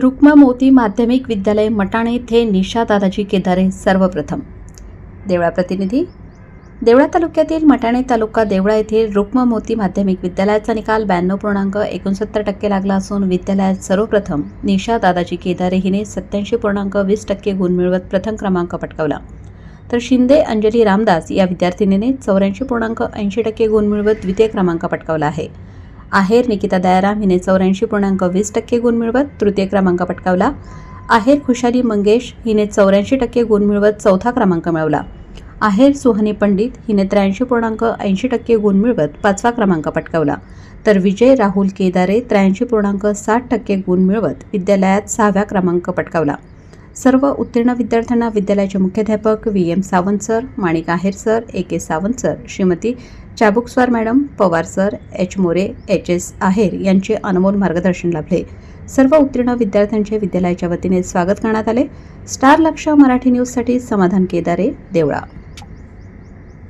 रुक्मा मोती माध्यमिक विद्यालय मटाणे येथे निशा दादाजी केदारे सर्वप्रथम. देवळा प्रतिनिधी. देवळा तालुक्यातील मटाणे तालुका देवळा येथील रुक्मा मोती माध्यमिक विद्यालयाचा निकाल ब्याण्णव पूर्णांक एकोणसत्तर टक्के लागला असून विद्यालयात सर्वप्रथम निशा दादाजी केदारे हिने सत्याऐंशी पूर्णांक वीस टक्के गुण मिळवत प्रथम क्रमांक पटकावला. तर शिंदे अंजली रामदास या विद्यार्थिनीने चौऱ्याऐंशी पूर्णांक ऐंशी टक्के गुण मिळवत द्वितीय क्रमांक पटकावला आहे. आहेर निकिता दयाराम हिने चौऱ्याऐंशी पूर्णांक वीस टक्के गुण मिळवत तृतीय क्रमांक पटकावला. आहेर खुशाली मंगेश हिने चौऱ्याऐंशी टक्के गुण मिळवत चौथा क्रमांक मिळवला. आहेर सुहानी पंडित हिने त्र्याऐंशी पूर्णांक ऐंशी टक्के गुण मिळवत पाचवा क्रमांक पटकावला. तर विजय राहुल केदारे त्र्याऐंशी पूर्णांक साठ टक्के गुण मिळवत विद्यालयात सहाव्या क्रमांक पटकावला. सर्व उत्तीर्ण विद्यार्थ्यांना विद्यालयाचे मुख्याध्यापक V M Sawant sir Manik Aher sir A K Sawant sir Shrimati Chabukswar madam Pawar sir H More H S Aher यांचे अनमोल मार्गदर्शन लाभले. सर्व उत्तीर्ण विद्यार्थ्यांचे विद्यालयाच्या वतीने स्वागत करण्यात आले. स्टार लक्ष मराठी न्यूजसाठी समाधान केदारे देवळा.